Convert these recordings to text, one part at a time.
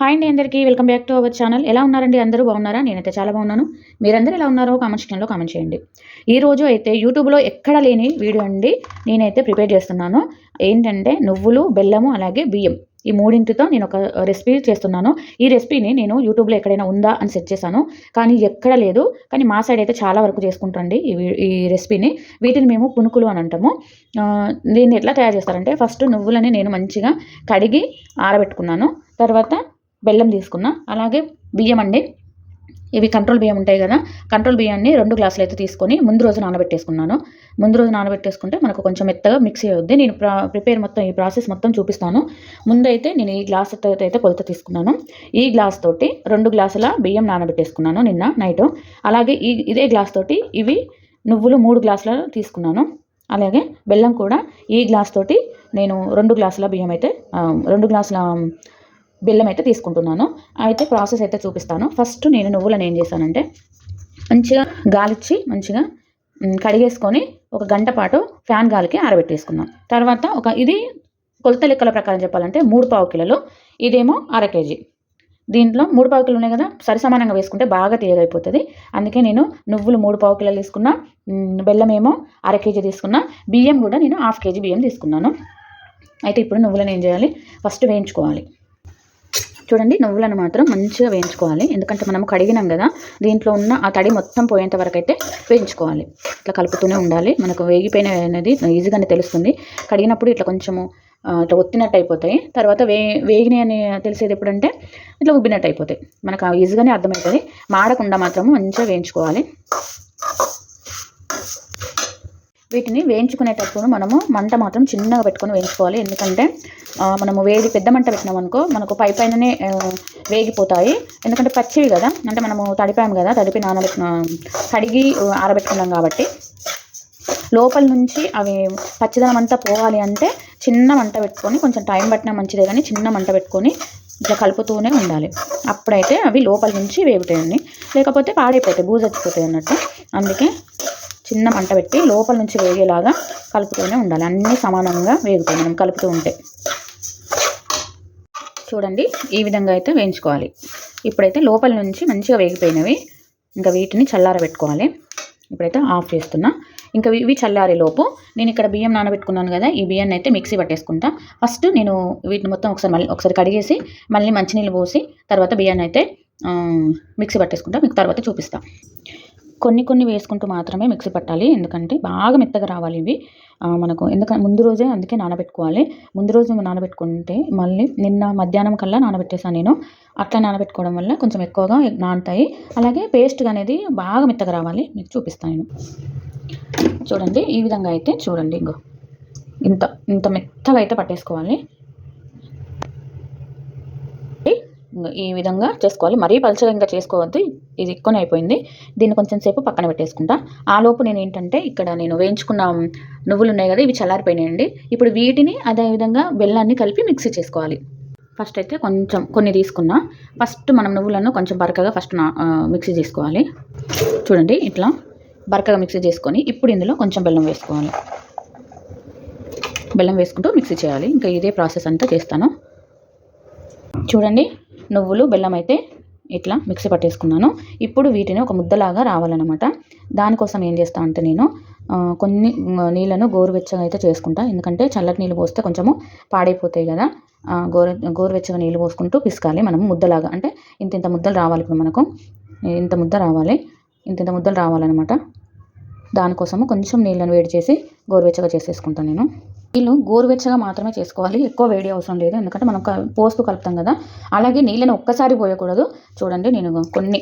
Hi అండి అందరికీ welcome back to our channel. ఎలా ఉన్నారండి అందరూ? బాగున్నారా? నేనైతే చాలా బాగున్నాను. మీరందరూ ఎలా ఉన్నారో కామెంట్ సెక్షన్లో కామెంట్ చేయండి. ఈ రోజు అయితే యూట్యూబ్లో ఎక్కడ లేని వీడియో అండి నేనైతే ప్రిపేర్ చేస్తున్నాను. ఏంటంటే నువ్వులు బెల్లము అలాగే బియ్యం. ఈ మూడింటితో నేను ఒక రెసిపీ చేస్తున్నాను. ఈ రెసిపీని నేను యూట్యూబ్లో ఎక్కడైనా ఉందా అని సెర్చ్ చేశాను. కానీ ఎక్కడ లేదు. కానీ మా సైడ్ అయితే చాలా వరకు చేసుకుంటాండి ఈ ఈ రెసిపీని. వీటిని మేము పునుకులు అని అంటాము. దీన్ని ఎట్లా తయారు చేస్తారంటే ఫస్ట్ నువ్వులని నేను మంచిగా కడిగి ఆరబెట్టుకున్నాను. తర్వాత బెల్లం తీసుకున్నా. అలాగే బియ్యం అండి. ఇవి కంట్రోల్ బియ్యం ఉంటాయి కదా. కంట్రోల్ బియ్యాన్ని రెండు గ్లాసులు అయితే తీసుకొని ముందు రోజు నానబెట్టేసుకున్నాను. ముందు రోజు నానబెట్టేసుకుంటే మనకు కొంచెం మెత్తగా మిక్సీ అవుద్ది. నేను ప్రిపేర్ మొత్తం ఈ ప్రాసెస్ మొత్తం చూపిస్తాను. ముందైతే నేను ఈ గ్లాస్ అయితే కొలత తీసుకున్నాను. ఈ గ్లాస్ తోటి రెండు గ్లాసుల బియ్యం నానబెట్టేసుకున్నాను నిన్న నైట్. అలాగే ఈ ఇదే గ్లాస్ తోటి ఇవి నువ్వులు మూడు గ్లాసుల తీసుకున్నాను. అలాగే బెల్లం కూడా ఈ గ్లాస్ తోటి నేను రెండు గ్లాసుల బియ్యం అయితే రెండు గ్లాసుల బెల్లం అయితే తీసుకుంటున్నాను. అయితే ప్రాసెస్ అయితే చూపిస్తాను. ఫస్ట్ నేను నువ్వులను ఏం చేశానంటే మంచిగా గాలిచ్చి మంచిగా కడిగేసుకొని ఒక గంట పాటు ఫ్యాన్ గాలికి ఆరబెట్టేసుకున్నాను తర్వాత ఒక ఇది కొలత లెక్కల ప్రకారం చెప్పాలంటే మూడు పావు కిలోలు ఇదేమో అర కేజీ. దీంట్లో మూడు పావు కిలోలు ఉన్నాయి కదా సరిసమానంగా వేసుకుంటే బాగా తీయగైపోతుంది అందుకే నేను నువ్వులు మూడు పావు కిలోలు తీసుకున్నా బెల్లం ఏమో అర కేజీ తీసుకున్నా బియ్యం కూడా నేను హాఫ్ కేజీ బియ్యం తీసుకున్నాను. అయితే ఇప్పుడు నువ్వులను ఏం చేయాలి? ఫస్ట్ వేయించుకోవాలి. చూడండి నువ్వులను మాత్రం మంచిగా వేయించుకోవాలి. ఎందుకంటే మనం కడిగినాం కదా దీంట్లో ఉన్న ఆ తడి మొత్తం పోయేంత వరకు అయితే వేయించుకోవాలి. ఇట్లా కలుపుతూనే ఉండాలి. మనకు వేగిపోయిన అనేది ఈజీగానే తెలుస్తుంది. కడిగినప్పుడు ఇట్లా కొంచెము ఇట్లా ఒత్తినట్టు అయిపోతాయి. తర్వాత వే వేగినాయి అని తెలిసేది ఎప్పుడంటే ఇట్లా ఉబ్బినట్టు అయిపోతాయి. మనకు ఆ ఈజీగానే అర్థమవుతుంది. మాడకుండా మాత్రము మంచిగా వేయించుకోవాలి. వీటిని వేయించుకునేటప్పుడు మనము మంట మాత్రం చిన్నగా పెట్టుకొని వేయించుకోవాలి. ఎందుకంటే మనము వేడి పెద్ద మంట పెట్టినాం అనుకో మనకు పై పైననే వేగిపోతాయి. ఎందుకంటే పచ్చివి కదా అంటే మనము తడిపాము కదా తడిపి నానబెట్టిన కడిగి ఆరబెట్టుకున్నాం కాబట్టి. లోపల నుంచి అవి పచ్చిదనం అంతా పోవాలి అంటే చిన్న మంట పెట్టుకొని కొంచెం టైం పట్టినా మంచిదే కానీ చిన్న మంట పెట్టుకొని ఇట్లా కలుపుతూనే ఉండాలి. అప్పుడైతే అవి లోపల నుంచి వేగుతాయండి. లేకపోతే పాడైపోతాయి బూజొచ్చిపోతాయి అన్నట్టు. అందుకే చిన్న మంట పెట్టి లోపల నుంచి వేగేలాగా కలుపుతూనే ఉండాలి. అన్నీ సమానంగా వేగుతాయి మనం కలుపుతూ ఉంటే. చూడండి ఈ విధంగా అయితే వేయించుకోవాలి. ఇప్పుడైతే లోపల నుంచి మంచిగా వేగిపోయినవి ఇంకా వీటిని చల్లారబెట్టుకోవాలి. ఇప్పుడైతే ఆఫ్ చేస్తున్నా. ఇంకా ఇవి- ఇవి చల్లారే లోపు నేను ఇక్కడ బియ్యం నానబెట్టుకున్నాను కదా ఈ బియ్యాన్ని అయితే మిక్సీ పట్టేసుకుంటా. ఫస్ట్ నేను వీటిని మొత్తం ఒకసారి మళ్ళీ ఒకసారి కడిగేసి మళ్ళీ మంచినీళ్ళు పోసి తర్వాత బియ్యాన్ని అయితే మిక్సీ పట్టేసుకుంటా. మీకు తర్వాత చూపిస్తాను కొన్ని కొన్ని వేసుకుంటూ మాత్రమే మిక్సీ పట్టాలి. ఎందుకంటే బాగా మెత్తగా రావాలి ఇవి. మనకు ఎందుకంటే ముందు రోజే అందుకే నానబెట్టుకోవాలి. ముందు రోజు నానబెట్టుకుంటే మళ్ళీ నిన్న మధ్యాహ్నం కల్లా నానబెట్టేసాను నేను. అట్లా నానబెట్టుకోవడం వల్ల కొంచెం ఎక్కువగా నానుతాయి. అలాగే పేస్ట్ అనేది బాగా మెత్తగా రావాలి. మీకు చూపిస్తాను నేను. చూడండి. ఈ విధంగా అయితే చూడండి. ఇంకో. ఇంత ఇంత మెత్తగా అయితే పట్టేసుకోవాలి ఇంగో ఈ విధంగా చేసుకోవాలి. మరీ పలుచగా ఇంకా చేసుకోవద్దు. ఇది ఎక్కువనే అయిపోయింది. దీన్ని కొంచెం సేపు పక్కన పెట్టేసుకుంటా. ఆ లోపు నేను ఏంటంటే ఇక్కడ నేను వేయించుకున్న నువ్వులు ఉన్నాయి కదా ఇవి చల్లారిపోయినాయండి. ఇప్పుడు వీటిని అదే విధంగా బెల్లాన్ని కలిపి మిక్సీ చేసుకోవాలి. ఫస్ట్ అయితే కొంచెం కొన్ని తీసుకున్నా. ఫస్ట్ మనం నువ్వులను కొంచెం బరకగా ఫస్ట్ నా మిక్సీ చేసుకోవాలి. చూడండి ఇట్లా బరకగా మిక్సీ చేసుకొని ఇప్పుడు ఇందులో కొంచెం బెల్లం వేసుకోవాలి. బెల్లం వేసుకుంటూ మిక్సీ చేయాలి. ఇంకా ఇదే ప్రాసెస్ అంతా చేస్తాను. చూడండి నువ్వులు బెల్లం అయితే ఇట్లా మిక్సీ పట్టేసుకున్నాను. ఇప్పుడు వీటిని ఒక ముద్దలాగా రావాలన్నమాట. దానికోసం ఏం చేస్తా అంటే నేను కొన్ని నీళ్ళను గోరువెచ్చగా అయితే చేసుకుంటా. ఎందుకంటే చల్లటి నీళ్ళు పోస్తే కొంచెము పాడైపోతాయి కదా. గోరు గోరువెచ్చగా నీళ్ళు పోసుకుంటూ పిసకాలి మనం ముద్దలాగా. అంటే ఇంత ఇంత ముద్దలు రావాలి ఇప్పుడు మనకు. ఇంత ముద్ద రావాలి. ఇంత ఇంత ముద్దలు రావాలన్నమాట. దానికోసము కొంచెం నీళ్ళను వేడి చేసి గోరువెచ్చగా చేసేసుకుంటాను నేను. నీళ్ళు గోరువెచ్చగా మాత్రమే చేసుకోవాలి. ఎక్కువ వేడి అవసరం లేదు. ఎందుకంటే మనం పోస్తూ కలుపుతాం కదా. అలాగే నీళ్ళని ఒక్కసారి పోయకూడదు. చూడండి నేను కొన్ని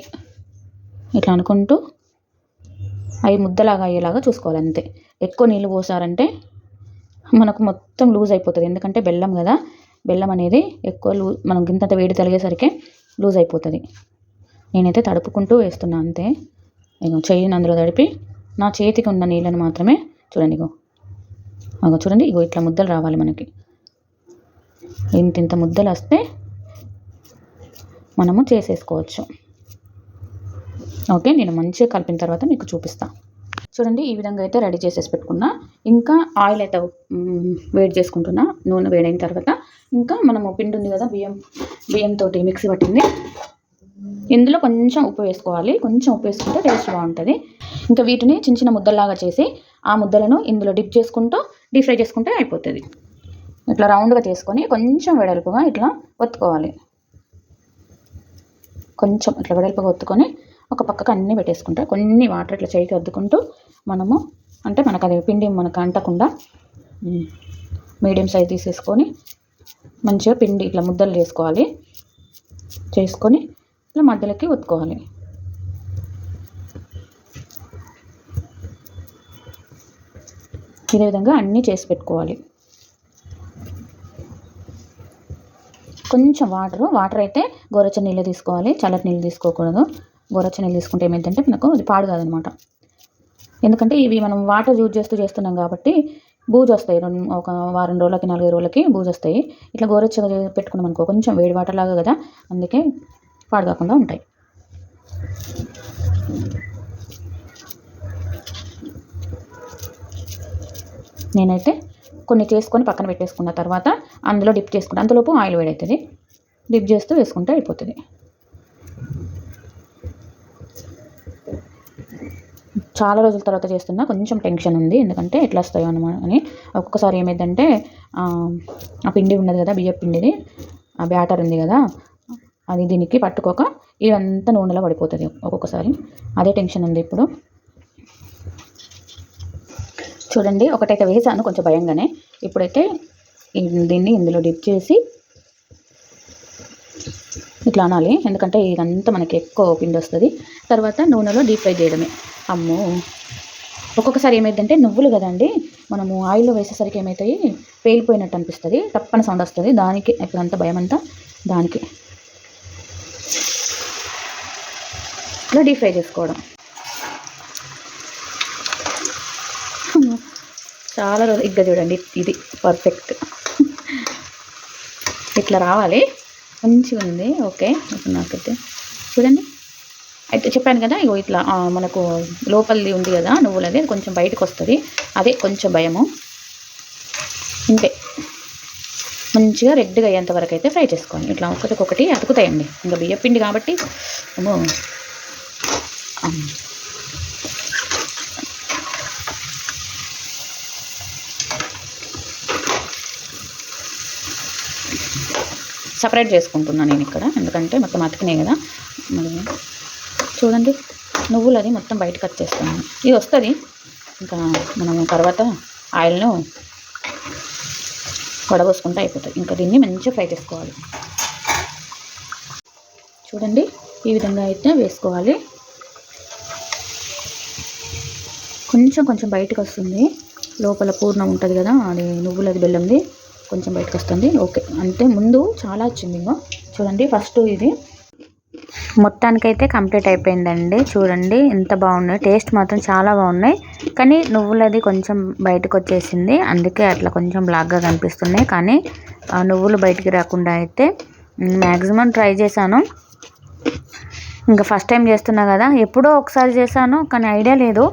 ఇట్లా అనుకుంటూ అవి ముద్దలాగా అయ్యేలాగా చూసుకోవాలి అంతే. ఎక్కువ నీళ్ళు పోసారంటే మనకు మొత్తం లూజ్ అయిపోతుంది. ఎందుకంటే బెల్లం కదా. బెల్లం అనేది ఎక్కువ లూ మనం గింతంత వేడి తలిగేసరికి లూజ్ అయిపోతుంది. నేనైతే తడుపుకుంటూ వేస్తున్నా అంతే. నేను చెయ్యిని అందులో తడిపి నా చేతికి ఉన్న నీళ్ళను మాత్రమే చూడండి ఇగో. చూడండి ఇగో ఇట్లా ముద్దలు రావాలి మనకి. ఇంత ఇంత ముద్దలు వస్తే మనము చేసేసుకోవచ్చు. ఓకే నేను మంచిగా కలిపిన తర్వాత మీకు చూపిస్తా. చూడండి ఈ విధంగా అయితే రెడీ చేసేసి పెట్టుకున్నా. ఇంకా ఆయిల్ అయితే వేడి చేసుకుంటున్నా నూనె వేడైన తర్వాత. ఇంకా మనము పిండి ఉంది కదా బియ్యం బియ్యంతో మిక్సీ పట్టింది. ఇందులో కొంచెం ఉప్పు వేసుకోవాలి. కొంచెం ఉప్పు వేసుకుంటే టేస్ట్ బాగుంటుంది. ఇంకా వీటిని చిన్న చిన్న ముద్దలాగా చేసి ఆ ముద్దలను ఇందులో డిప్ చేసుకుంటూ డీప్ ఫ్రై చేసుకుంటే అయిపోతుంది. ఇట్లా రౌండ్గా చేసుకొని కొంచెం వెడల్పుగా ఇట్లా ఒత్తుకోవాలి. కొంచెం ఇట్లా వెడల్పుగా ఒత్తుకొని ఒక పక్కకు అన్నీ పెట్టేసుకుంటే. కొన్ని వాటర్ ఇట్లా చేయికి అద్దుకుంటూ మనము అంటే మనకు అది పిండి మనకు అంటకుండా మీడియం సైజ్ తీసేసుకొని మంచిగా పిండి ఇట్లా ముద్దలు చేసుకోవాలి. చేసుకొని ఇట్లా మధ్యలోకి ఒత్తుకోవాలి. ఇదే విధంగా అన్నీ చేసి పెట్టుకోవాలి. కొంచెం వాటర్ వాటర్ అయితే గోరచ్చ నీళ్ళు తీసుకోవాలి. చల్లటి నీళ్ళు తీసుకోకూడదు. గోరచ్చ నీళ్ళు తీసుకుంటే ఏమైందంటే మనకు అది పాడు కాదనమాట. ఎందుకంటే ఇవి మనం వాటర్ యూజ్ చేస్తూ చేస్తున్నాం కాబట్టి బూజు వస్తాయి. రెండు ఒక వారం రోజులకి నాలుగైదు రోజులకి బూజు వస్తాయి. ఇట్లా గోరచ్చగా పెట్టుకున్నాం అనుకో కొంచెం వేడి వాటర్ లాగా కదా అందుకే పాడు కాకుండా ఉంటాయి. నేనైతే కొన్ని చేసుకొని పక్కన పెట్టేసుకున్న తర్వాత అందులో డిప్ చేసుకుంటా అంతలోపు ఆయిల్ వేడవుతుంది డిప్ చేస్తూ వేసుకుంటే అయిపోతుంది. చాలా రోజుల తర్వాత చేస్తున్నా కొంచెం టెన్షన్ ఉంది. ఎందుకంటే ఎట్లా వస్తాయో అనమాట అని. ఒక్కొక్కసారి ఏమైందంటే ఆ ఆ పిండి ఉన్నది కదా బియ్య పిండిది ఆ బ్యాటర్ ఉంది కదా అది దీనికి పట్టుకోక ఇదంతా నూనెలో పడిపోతుంది ఒక్కొక్కసారి. అదే టెన్షన్ ఉంది ఇప్పుడు. చూడండి ఒకటైతే వేసాను కొంచెం భయంగానే. ఇప్పుడైతే దీన్ని ఇందులో డిప్ చేసి ఇట్లా అనాలి. ఎందుకంటే ఇదంతా మనకి ఎక్కువ పిండి వస్తుంది. తర్వాత నూనెలో డీప్ ఫ్రై చేయడమే. అమ్మో! ఒక్కొక్కసారి ఏమైందంటే నువ్వులు కదండి మనము ఆయిల్లో వేసేసరికి ఏమవుతాయి పేలిపోయినట్టు అనిపిస్తుంది. తప్పని సౌండ్ వస్తుంది. దానికి ఇప్పుడంతా భయం అంతా దానికి. ఇట్లా డీప్ ఫ్రై చేసుకోవడం. చాలా రోజు ఇంకా చూడండి ఇది పర్ఫెక్ట్ ఇట్లా రావాలి. మంచిగా ఉంది. ఓకే. ఇప్పుడు నాకైతే చూడండి. అయితే చెప్పాను కదా ఇగో ఇట్లా మనకు లోపలిది ఉంది కదా నువ్వులది కొంచెం బయటకు వస్తుంది. అదే కొంచెం భయము. ఇంతే. మంచిగా రెడ్గా అయ్యేంత వరకు అయితే ఫ్రై చేసుకోండి. ఇట్లా ఒకటికొకటి అతుకుతాయండి. ఇంకా బియ్యపిండి కాబట్టి సపరేట్ చేసుకుంటున్నాను నేను ఇక్కడ. ఎందుకంటే మొత్తం అతికినాయి కదా. మరి చూడండి. నువ్వులు అది మొత్తం బయటకు వచ్చేస్తాను ఇది వస్తుంది. ఇంకా మనము తర్వాత ఆయిల్ను వడబోసుకుంటే అయిపోతుంది. ఇంకా దీన్ని మంచిగా ఫ్రై చేసుకోవాలి. చూడండి. ఈ విధంగా అయితే వేసుకోవాలి. కొంచెం కొంచెం బయటకు వస్తుంది. లోపల పూర్ణం ఉంటుంది కదా. అది నువ్వులది బెల్లంది. కొంచెం బయటకు వస్తుంది ఓకే. అంటే ముందు చాలా వచ్చింది ఇంకో చూడండి ఫస్ట్ ఇది. మొత్తానికైతే కంప్లీట్ అయిపోయిందండి. చూడండి ఎంత బాగున్నాయి. టేస్ట్ మాత్రం చాలా బాగున్నాయి. కానీ నువ్వులది కొంచెం బయటకు వచ్చేసింది అందుకే అట్లా కొంచెం బ్లాక్గా కనిపిస్తున్నాయి. కానీ ఆ నువ్వులు బయటికి రాకుండా అయితే మ్యాక్సిమం ట్రై చేశాను. ఇంకా ఫస్ట్ టైం చేస్తున్నా కదా. ఎప్పుడో ఒకసారి చేశాను కానీ ఐడియా లేదు.